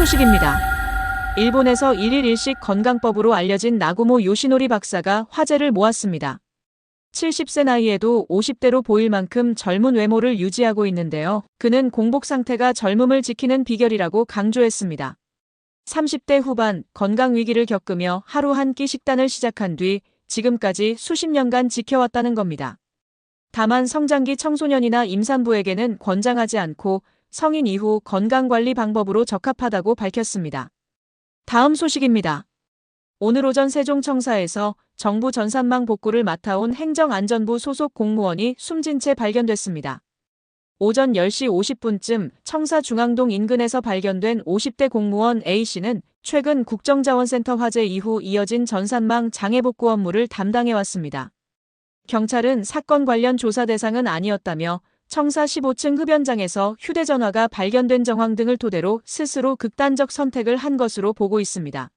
소식입니다. 일본에서 일일 일식 건강법으로 알려진 나고모 요시노리 박사가 화제를 모았습니다. 70세 나이에도 50대로 보일 만큼 젊은 외모를 유지하고 있는데요. 그는 공복 상태가 젊음을 지키는 비결이라고 강조했습니다. 30대 후반 건강 위기를 겪으며 하루 한 끼 식단을 시작한 뒤 지금까지 수십 년간 지켜왔다는 겁니다. 다만 성장기 청소년이나 임산부에게는 권장하지 않고 성인 이후 건강관리 방법으로 적합하다고 밝혔습니다. 다음 소식입니다. 오늘 오전 세종청사에서 정부 전산망 복구를 맡아온 행정안전부 소속 공무원이 숨진 채 발견됐습니다. 오전 10시 50분쯤 청사 중앙동 인근에서 발견된 50대 공무원 A씨는 최근 국정자원센터 화재 이후 이어진 전산망 장애 복구 업무를 담당해왔습니다. 경찰은 사건 관련 조사 대상은 아니었다며 청사 15층 흡연장에서 휴대전화가 발견된 정황 등을 토대로 스스로 극단적 선택을 한 것으로 보고 있습니다.